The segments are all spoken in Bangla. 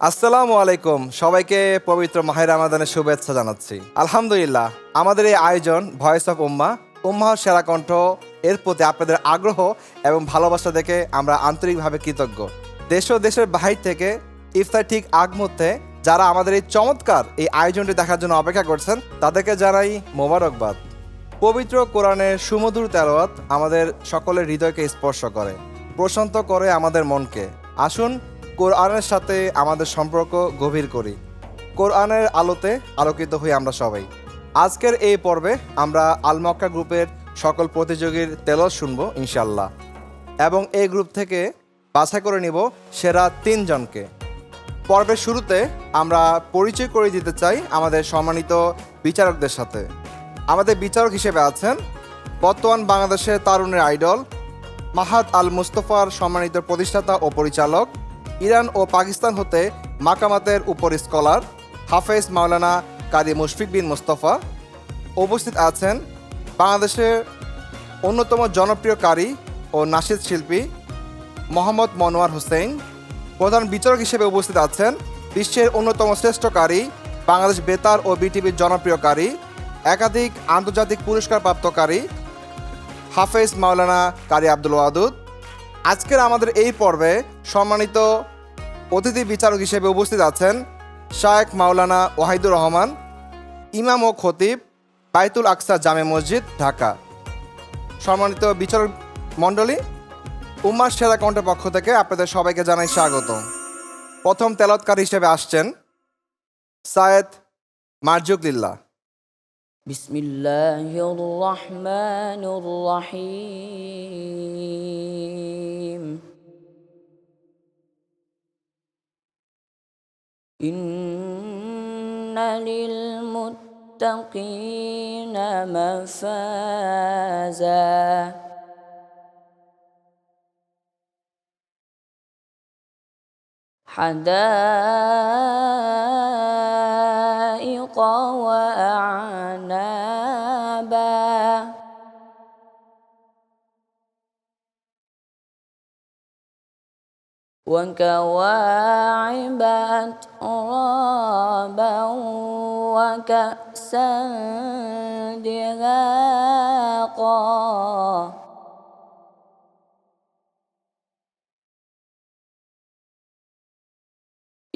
আসসালামু আলাইকুম। সবাইকে পবিত্র মাহের রামাদানের শুভেচ্ছা জানাচ্ছি। আলহামদুলিল্লাহ, আমাদের এই আয়োজন ভয়েস অফ উম্মা উম্মাহ সেরা কণ্ঠ, এর প্রতি আপনাদের আগ্রহ এবং ভালোবাসা দেখে আমরা আন্তরিকভাবে কৃতজ্ঞ। দেশ ও দেশের বাহির থেকে ইফতার ঠিক আগ মুহূর্তে যারা আমাদের এই চমৎকার এই আয়োজনটি দেখার জন্য অপেক্ষা করছেন, তাদেরকে জানাই মোবারকবাদ। পবিত্র কোরআনের সুমধুর তেলাওয়াত আমাদের সকলের হৃদয়কে স্পর্শ করে, প্রশান্ত করে আমাদের মনকে। আসুন কোরআনের সাথে আমাদের সম্পর্ক গভীর করি। কোরআনের আলোতে আলোকিত হই আমরা সবাই। আজকের এই পর্বে আমরা আলমক্কা গ্রুপের সকল প্রতিযোগীর তেলত শুনব ইনশাল্লাহ এবং এই গ্রুপ থেকে বাছাই করে নিব সেরা তিনজনকে। পর্বের শুরুতে আমরা পরিচয় করে দিতে চাই আমাদের সম্মানিত বিচারকদের সাথে। আমাদের বিচারক হিসেবে আছেন বর্তমান বাংলাদেশের তারুণের আইডল, মাহাত আল মুস্তফার সম্মানিত প্রতিষ্ঠাতা ও পরিচালক ইরান ও পাকিস্তান হতে মাকামাতের উপর স্কলার হাফেজ মাওলানা কারি মুশফিক বিন মুস্তফা উপস্থিত আছেন বাংলাদেশের অন্যতম জনপ্রিয় কারি ও নাসিদ শিল্পী মোহাম্মদ মনোয়ার হোসেন, প্রধান বিচারক হিসেবে উপস্থিত আছেন বিশ্বের অন্যতম শ্রেষ্ঠ কারি বাংলাদেশ বেতার ও বিটিভির জনপ্রিয় কারি একাধিক আন্তর্জাতিক পুরস্কার প্রাপ্তকারী হাফেজ মাওলানা কারি আব্দুল ওয়াদুদ আজকের আমাদের এই পর্বে সম্মানিত অতিথি বিচারক হিসেবে উপস্থিত আছেন শায়েখ মাওলানা ওয়াহিদুর রহমান, ইমাম ও খতিব বাইতুল আকসা জামে মসজিদ, ঢাকা। সম্মানিত বিচারক মণ্ডলী, উম্মার সেরা কণ্ঠের পক্ষ থেকে আপনাদের সবাইকে জানাই স্বাগত। প্রথম তেলৎকার হিসেবে আসছেন সায়েদ মার্জুকলিল্লাহ। بسم الله الرحمن الرحيم. إن للمتقين مفازا. حدائق وأعنابا. وكواعب أترابا وكأسا دهاقا.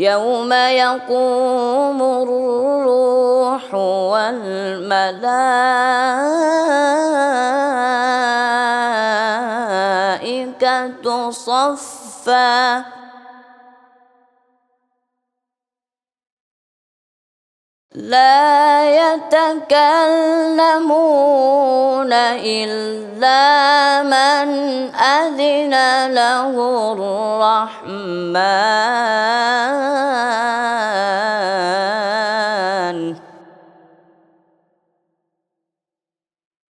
يوم يقوم الروح والملائكة صفا لا يتكلمون إلا من أذن له الرحمن.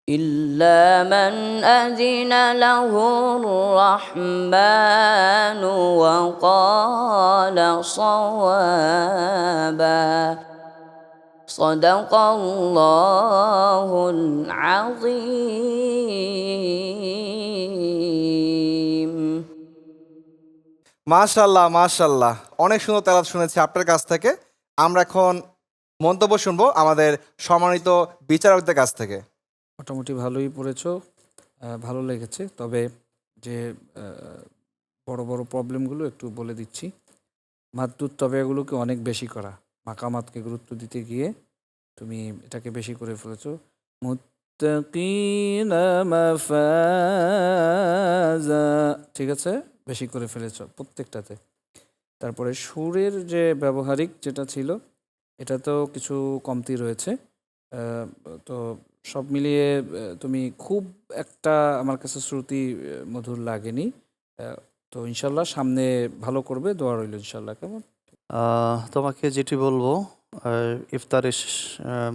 إلا من أذن له الرحمن وقال صوابا. صدق الله العظيم মাশাল্লাহ মাশাল্লাহ অনেক সুন্দর তেলাত শুনেছি আপনার কাছ থেকে আমরা এখন মন্তব্য শুনবো আমাদের সম্মানিত বিচারকদের কাছ থেকে মোটামুটি ভালোই পড়েছো আহ, ভালো লেগেছে তবে যে আহ, বড় বড় প্রবলেমগুলো একটু বলে দিচ্ছি মাদ্দুত তবেগুলোকে অনেক বেশি করা মাকামাতকে গুরুত্ব দিতে গিয়ে তুমি এটাকে বেশি করে ফেলেছো। ঠিক আছে? বেশি করে ফেলেছ প্রত্যেকটাতে। তারপরে সুরের যে ব্যবহারিক যেটা ছিল এটা তো কিছু কমতি রয়েছে। তো সব মিলিয়ে তুমি খুব একটা আমার কাছে শ্রুতি মধুর লাগেনি। তো ইনশাল্লাহ সামনে ভালো করবে, দোয়া রইল ইনশাল্লাহ, কেমন? তোমাকে যেটি বলব ইফতারের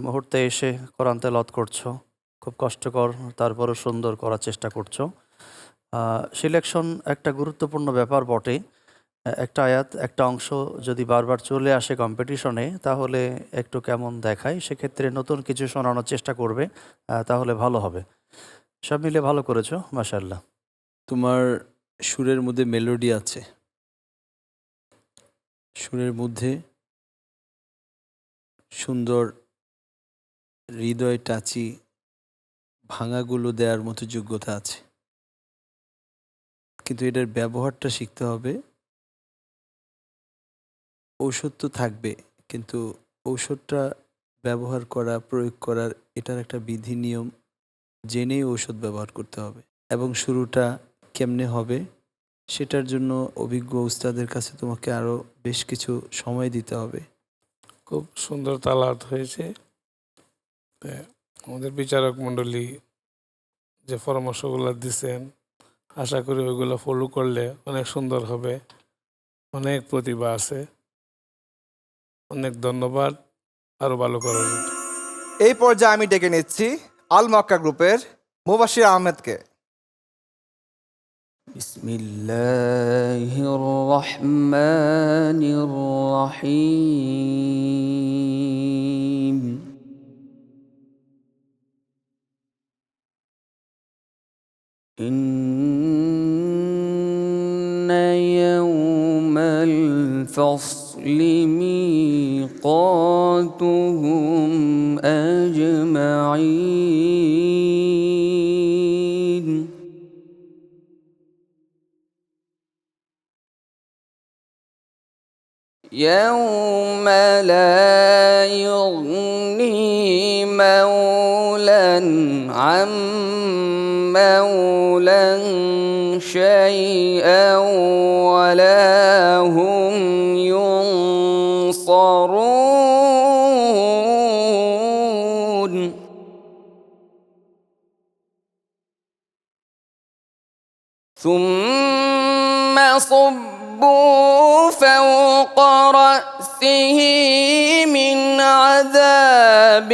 মুহূর্তে এসে কোরআন তেলাওয়াত করছ, খুব কষ্টকর, তারপরও সুন্দর করার চেষ্টা করছ। সিলেকশন একটা গুরুত্বপূর্ণ ব্যাপার বটে। একটা আয়াত, একটা অংশ যদি বারবার চলে আসে কম্পিটিশনে তাহলে একটু কেমন দেখায়? সেক্ষেত্রে নতুন কিছু শোনানোর চেষ্টা করবে তাহলে ভালো হবে। সব মিলে ভালো করেছ মাশাল্লাহ তোমার সুরের মধ্যে মেলোডি আছে। সুরের মধ্যে সুন্দর হৃদয় টাচি ভাঙাগুলো দেওয়ার মতো যোগ্যতা আছে। কিন্তু এটার ব্যবহারটা শিখতে হবে। ঔষধ তো থাকবে, কিন্তু ঔষধটা ব্যবহার করা, প্রয়োগ করার এটার একটা বিধি নিয়ম জেনেই ঔষধ ব্যবহার করতে হবে। এবং শুরুটা কেমনে হবে, সেটার জন্য অভিজ্ঞ উস্তাদের কাছে তোমাকে আরও বেশ কিছু সময় দিতে হবে। খুব সুন্দর তালাত হয়েছে। আমাদের বিচারক মণ্ডলী যে পরামর্শগুলো দিচ্ছেন আশা করি ওইগুলো ফলো করলে অনেক সুন্দর হবে। অনেক প্রতিভা আছে। অনেক ধন্যবাদ। আরও ভালো করার এই পর্যায়ে আমি ডেকে নিচ্ছি আল মক্কা গ্রুপের মুবাশির আহমেদকে। بسم الله الرحمن الرحيم. إن يوم الفصل ميقاتهم أجمعين. يوم لا يغني مولى عن مولى شيئا ولا هم ينصرون. ثم صبوا فوق رأسه من عذاب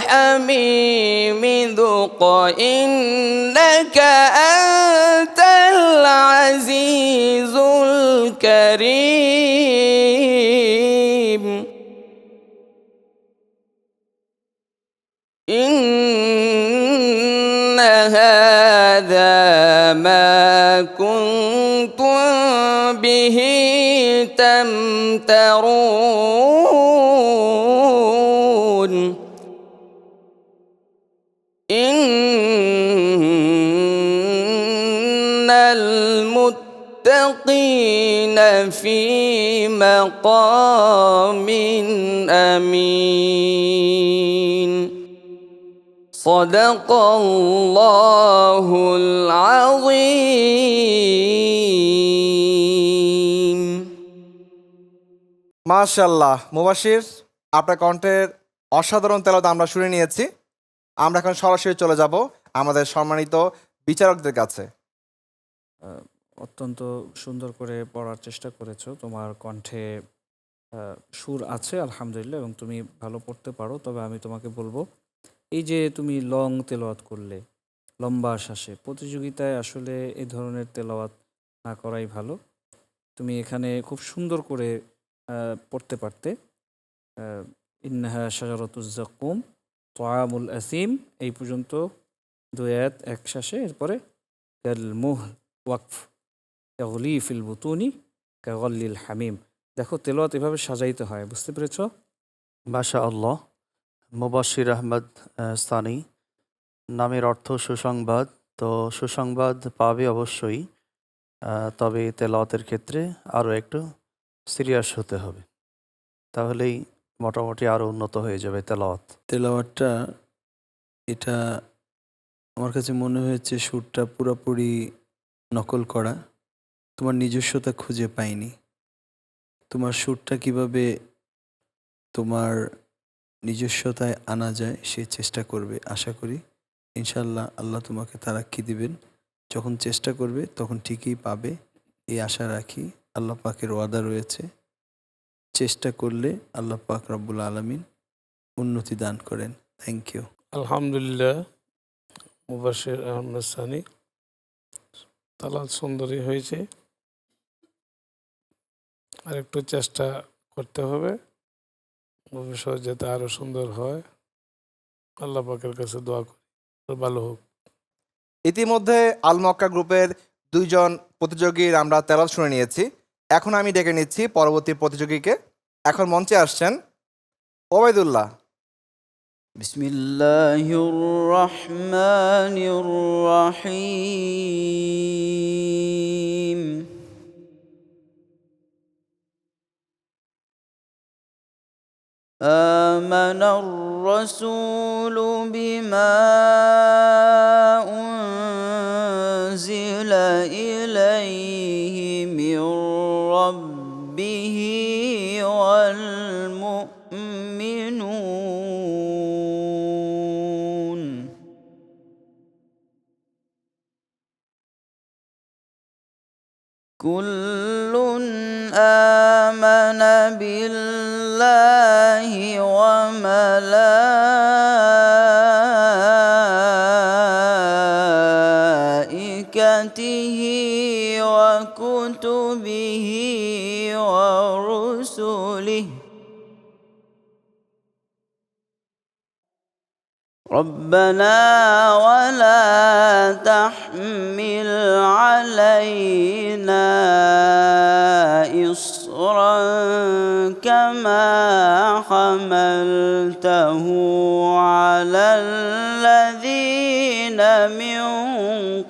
الحميم ذق إنك أنت العزيز الكريم. به تمترون. إن المتقين في مقام أمين. صدق الله العظيم. মাশাল্লাহ মুবাশির আপনার কণ্ঠের অসাধারণ তেলত আমরা শুনে নিয়েছি। আমরা এখন সরাসরি চলে যাব আমাদের সম্মানিত বিচারকদের কাছে। অত্যন্ত সুন্দর করে পড়ার চেষ্টা করেছ। তোমার কণ্ঠে সুর আছে, আলহামদুলিল্লাহ, এবং তুমি ভালো পড়তে পারো। তবে আমি তোমাকে বলব, এই যে তুমি লং তেলাওয়াত করলে, লম্বা শ্বাসে, প্রতিযোগিতায় আসলে এই ধরনের তেলাওয়াত না করাই ভালো। তুমি এখানে খুব সুন্দর করে পড়তে পারতে। ইন্নাহা শাজারতুজ্জাকুম তোয়ামুল আসিম এই পর্যন্ত দুই আয়াত এক শ্বাসে এরপরে মুহ ওয়াকফ কাগলি ফিল বুতুনি কাগল্লিল হামিম। দেখো তেলোয়াত এভাবে সাজাইতে হয় বুঝতে পেরেছ? মাশা আল্লাহ মুবাশির আহমদ আহ, সানি। নামের অর্থ সুসংবাদ। তো সুসংবাদ পাবে অবশ্যই। তবে তেলাওয়াতের ক্ষেত্রে আরও একটু সিরিয়াস হতে হবে। তাহলেই মোটামুটি আরও উন্নত হয়ে যাবে তেলাওয়াত। তেলাওয়াতটা, এটা আমার কাছে মনে হয়েছে সুরটা পুরোপুরি নকল করা। তোমার নিজস্বতা খুঁজে পাইনি। তোমার সুরটা কীভাবে তোমার নিজস্বতায় আনা যায়, সে চেষ্টা করবে, আশা করি। ইনশাল্লাহ আল্লাহ তোমাকে তারাক্কি দিবেন। যখন চেষ্টা করবে, তখন ঠিকই পাবে, এই আশা রাখি। আল্লাহ পাকের ওয়াদা রয়েছে। চেষ্টা করলে আল্লাহ পাক রব্বুল আলমিন উন্নতি দান করেন। থ্যাংক ইউ আলহামদুলিল্লাহ মুবাশির আহমদ সানি। তালাত সুন্দরী হয়েছে। আর একটু চেষ্টা করতে হবে। ভবিষ্যৎ যাতে আরও সুন্দর হয়। আল্লাহ পাকের কাছে দোয়া করি। ভালো হোক। ইতিমধ্যে আল মক্কা গ্রুপের দুইজন প্রতিযোগীর আমরা তেলাওয়াত শুনে নিয়েছি। এখন আমি ডেকে নিচ্ছি পরবর্তী প্রতিযোগীকে এখন মঞ্চে আসছেন ওবায়দুল্লাহ بسم الله الرحمن الرحيم آمن الرسول بما أنزل إليه ربه والمؤمنون. كل آمن بالله وملائكته ربنا ولا تحمل علينا إصرا كما حملته على الذين من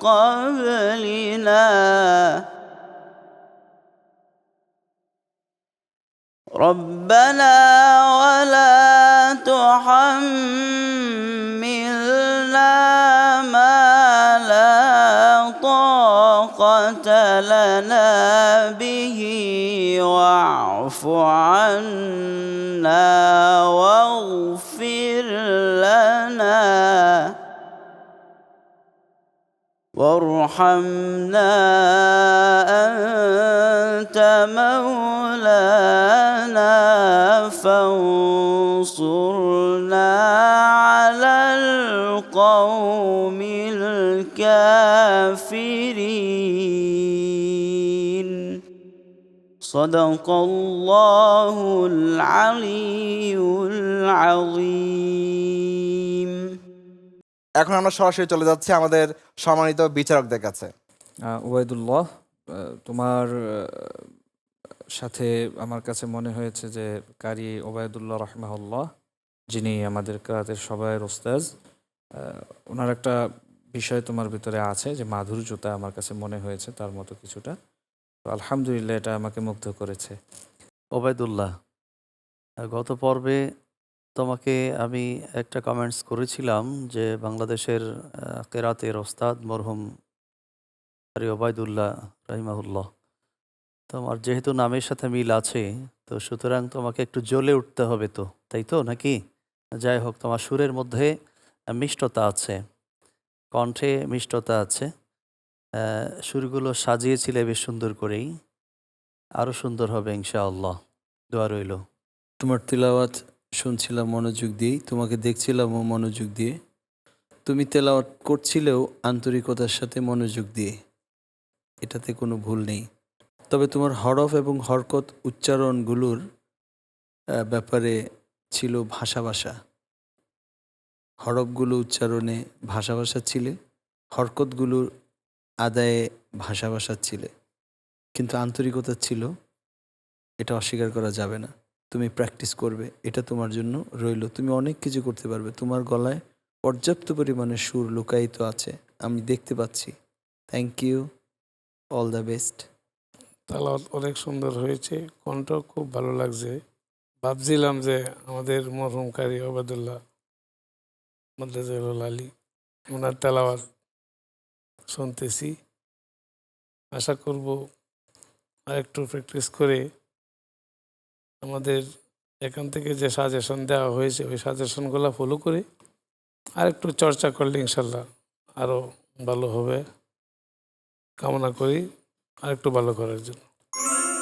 قبلنا. ربنا ولا تحملنا لنا به واعف عنا واغفر لنا. وارحمنا أنت مولانا فانصرنا. صدق الله العلي العظيم এখন আমরা সরাসরি চলে যাচ্ছি আমাদের সম্মানিত বিচারকদের কাছে আহ, ওবায়দুল্লাহ আহ, তোমার আহ, সাথে আমার কাছে মনে হয়েছে যে কারি ওবায়দুল্লাহ রহমাউল্লাহ যিনি আমাদের কারাতের সবাইয়ের ওস্তাজ আহ, ওনার একটা বিষয় তোমার ভিতরে আছে যে মাধুর্যতা আমার কাছে মনে হয়েছে তার মতো কিছুটা তো আলহামদুলিল্লাহ এটা আমাকে মুগ্ধ করেছে। ওবায়দুল্লাহ, গত পর্বে তোমাকে আমি একটা কমেন্টস করেছিলাম যে বাংলাদেশের কেরাতের ওস্তাদ মরহুম আরি ওবায়দুল্লাহ রাহিমাহুল্লাহ, তোমার যেহেতু নামের সাথে মিল আছে, তো সুতরাং তোমাকে একটু জ্বলে উঠতে হবে তো, তাই তো নাকি? যাই হোক, তোমার সুরের মধ্যে মিষ্টতা আছে, কণ্ঠে মিষ্টতা আছে। সুরগুলো সাজিয়েছিলে বেশ সুন্দর করেই। আরও সুন্দর হবে ইনশাআল্লাহ। দোয়া রইল। তোমার তেলাওয়াত শুনছিলাম মনোযোগ দিয়েই, তোমাকে দেখছিলামও মনোযোগ দিয়ে। তুমি তেলাওয়াত করছিলেও আন্তরিকতার সাথে মনোযোগ দিয়ে। এটাতে কোনো ভুল নেই। তবে তোমার হরফ এবং হরকত উচ্চারণগুলোর ব্যাপারে ছিল ভাষা ভাষা। হরফগুলো উচ্চারণে ভাষা ভাষা ছিলে, হরকতগুলোর আদায়ে ভাষা ভাষা ছিলে কিন্তু আন্তরিকতা ছিল, এটা অস্বীকার করা যাবে না। তুমি প্র্যাকটিস করবে, এটা তোমার জন্য রইল। তুমি অনেক কিছু করতে পারবে। তোমার গলায় পর্যাপ্ত পরিমাণে সুর লুকায়িত আছে, আমি দেখতে পাচ্ছি। Thank you all the best তালাওয়াত অনেক সুন্দর হয়েছে কণ্ঠ খুব ভালো লাগছে। ভাবছিলাম যে আমাদের মরহুম কারি ওবায়দুল্লাহ মদ্দাজুল আলী, ওনার তেলাওয়াত শুনতেছি। আশা করব আরেকটু প্র্যাকটিস করে আমাদের এখান থেকে যে সাজেশন দেওয়া হয়েছে, ওই সাজেশনগুলো ফলো করে আর একটু চর্চা করলে ইনশাল্লাহ আরও ভালো হবে। কামনা করি আর একটু ভালো করার জন্য।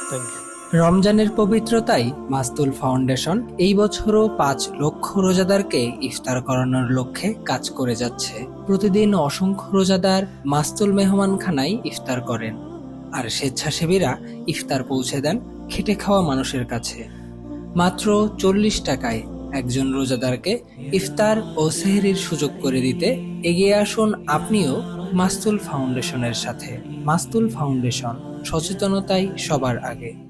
থ্যাংক ইউ রমজানের পবিত্রতায় মাস্তুল ফাউন্ডেশন এই বছরও পাঁচ লক্ষ রোজাদারকে ইফতার করানোর লক্ষ্যে কাজ করে যাচ্ছে। প্রতিদিন অসংখ্য রোজাদার মাস্তুল মেহমান মেহমানখানায় ইফতার করেন। আর স্বেচ্ছাসেবীরা ইফতার পৌঁছে দেন খেটে খাওয়া মানুষের কাছে। মাত্র চল্লিশ টাকায় একজন রোজাদারকে ইফতার ও সেহরির সুযোগ করে দিতে এগিয়ে আসুন আপনিও মাস্তুল ফাউন্ডেশনের সাথে। মাস্তুল ফাউন্ডেশন সচেতনতাই সবার আগে।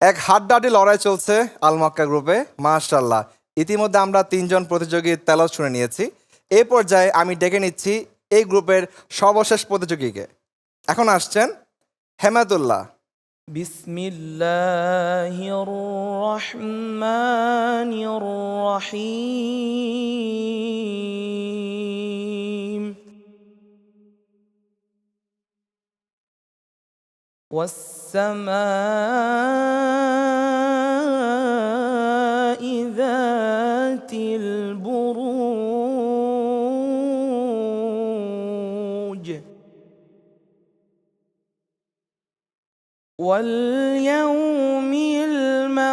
এক হাড্ডাডি লড়াই চলছে আলমাক্কা গ্রুপে মাশাল্লাহ ইতিমধ্যে আমরা তিনজন প্রতিযোগীর তেলত শুনে নিয়েছি। এ পর্যায়ে আমি ডেকে নিচ্ছি এই গ্রুপের সর্বশেষ প্রতিযোগীকে। এখন আসছেন হেমাতুল্লাহ। বিসমিল্লাহির রহমানির রহিম। والسماء ذات البروج واليوم الموعود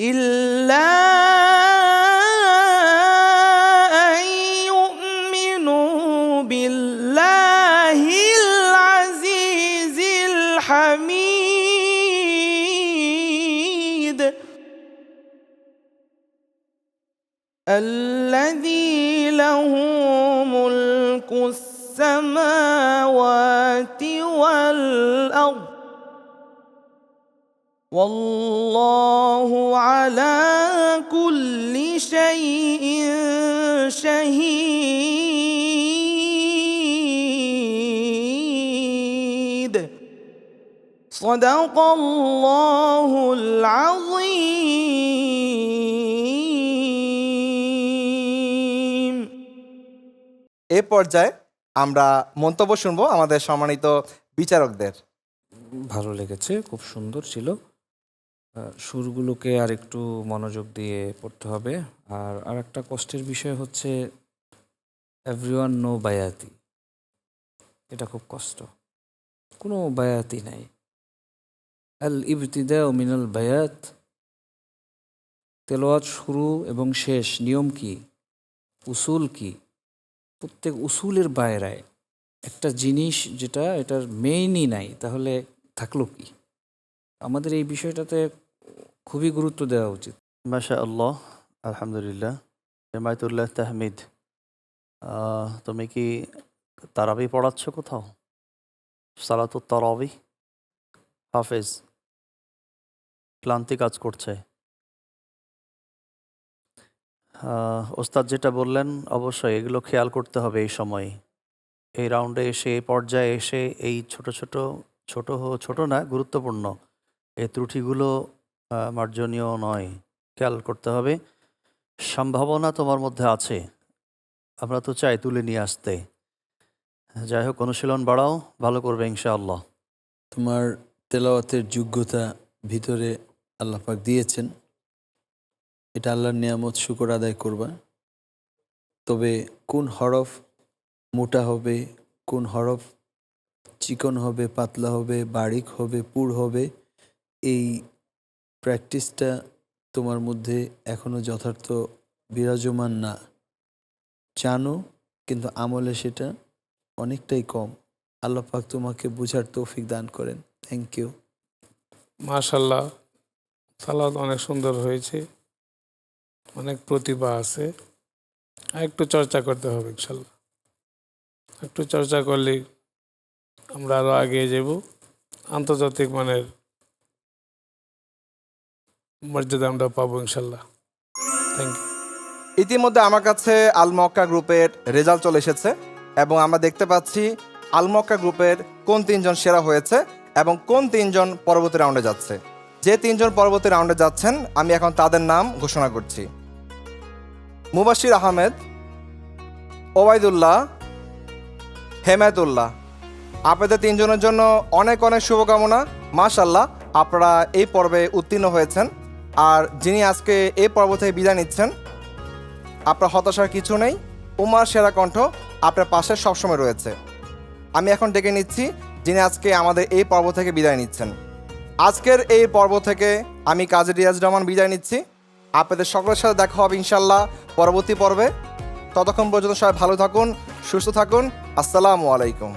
إلا والله على كل شيء شهيد صدق الله العظيم এ পর্যায়ে আমরা মন্তব্য শুনবো আমাদের সম্মানিত বিচারকদের ভালো লেগেছে খুব সুন্দর ছিল আহ, সুরগুলোকে আর একটু মনোযোগ দিয়ে পড়তে হবে। আর আর একটা কষ্টের বিষয় হচ্ছে এভরিওয়ান নো বায়াতি। এটা খুব কষ্ট। কোনো বায়াতি নাই। আল ইবতিদা মিনাল বায়াত। তেলোয়াত শুরু এবং শেষ নিয়ম কি? উসুল কি? প্রত্যেক উসুলের বাইরায় একটা জিনিস যেটা এটার মেইনই নাই, তাহলে থাকল কি? আমাদের এই বিষয়টাতে খুবই গুরুত্ব দেওয়া উচিত। মাশা আল্লাহ আলহামদুলিল্লাহ। জামায়াতুল্লাহ তাহমিদ তুমি কি তারাবি পড়াচ্ছ কোথাও? সালাতুত তারাবি? হাফেজ, ক্লান্তি কাজ করছে। ওস্তাদ যেটা বললেন, অবশ্যই এগুলো খেয়াল করতে হবে এই সময়ে। এই রাউন্ডে এসে, এই পর্যায়ে এসে, এই ছোট ছোট ছোট ছোট না, গুরুত্বপূর্ণ। এই ত্রুটিগুলো মার্জনীয় নয়। খেয়াল করতে হবে। সম্ভাবনা তোমার মধ্যে আছে। আমরা তো চাই তুলে নিয়ে আসতে। যাই হোক, অনুশীলন বাড়াও, ভালো করবে ইনশাআল্লাহ। তোমার তেলাওয়াতের যোগ্যতা ভিতরে আল্লাহ পাক দিয়েছেন। এটা আল্লাহর নিয়ামত, শুকর আদায় করবা। তবে কোন হরফ মোটা হবে, কোন হরফ চিকন হবে, পাতলা হবে, বারিক হবে, পুর হবে এই প্র্যাকটিসটা তোমার মধ্যে এখনও যথার্থ বিরাজমান না। জানো, কিন্তু আমলে সেটা অনেকটাই কম। আল্লাহ পাক তোমাকে বোঝার তৌফিক দান করেন। থ্যাংক ইউ মাশাল্লাহ সালাদ অনেক সুন্দর হয়েছে। অনেক প্রতিভা আছে। আর একটু চর্চা করতে হবে ইনশাল্লাহ একটু চর্চা করলে আমরা আরও এগিয়ে যাব আন্তর্জাতিক মানের মর্যাদা আমরা পাবো ইনশাল্লাহ। থ্যাংক ইউ ইতিমধ্যে আমার কাছে আলমক্কা গ্রুপের রেজাল্ট চলে এসেছে এবং আমরা দেখতে পাচ্ছি আলমক্কা গ্রুপের কোন তিনজন সেরা হয়েছে এবং কোন তিনজন পরবর্তী রাউন্ডে যাচ্ছে। যে তিনজন পরবর্তী রাউন্ডে যাচ্ছেন, আমি এখন তাদের নাম ঘোষণা করছি। মুবাশির আহমেদ, ওবায়দুল্লাহ, হেমায়তুল্লাহ। আপনাদের তিনজনের জন্য অনেক অনেক শুভকামনা। মাশাল্লাহ আপনারা এই পর্বে উত্তীর্ণ হয়েছেন। আর যিনি আজকে এই পর্ব থেকে বিদায় নিচ্ছেন, আপনার হতাশার কিছু নেই, উমার সেরা কণ্ঠ আপনার পাশে সবসময় রয়েছে। আমি এখন ডেকে নিচ্ছি যিনি আজকে আমাদের এই পর্ব থেকে বিদায় নিচ্ছেন। আজকের এই পর্ব থেকে আমি কাজী রিয়াজ রহমান বিদায় নিচ্ছি। আপনাদের সকলের সাথে দেখা হবে ইনশাল্লাহ পরবর্তী পর্বে। ততক্ষণ পর্যন্ত সবাই ভালো থাকুন, সুস্থ থাকুন। আসসালামু আলাইকুম।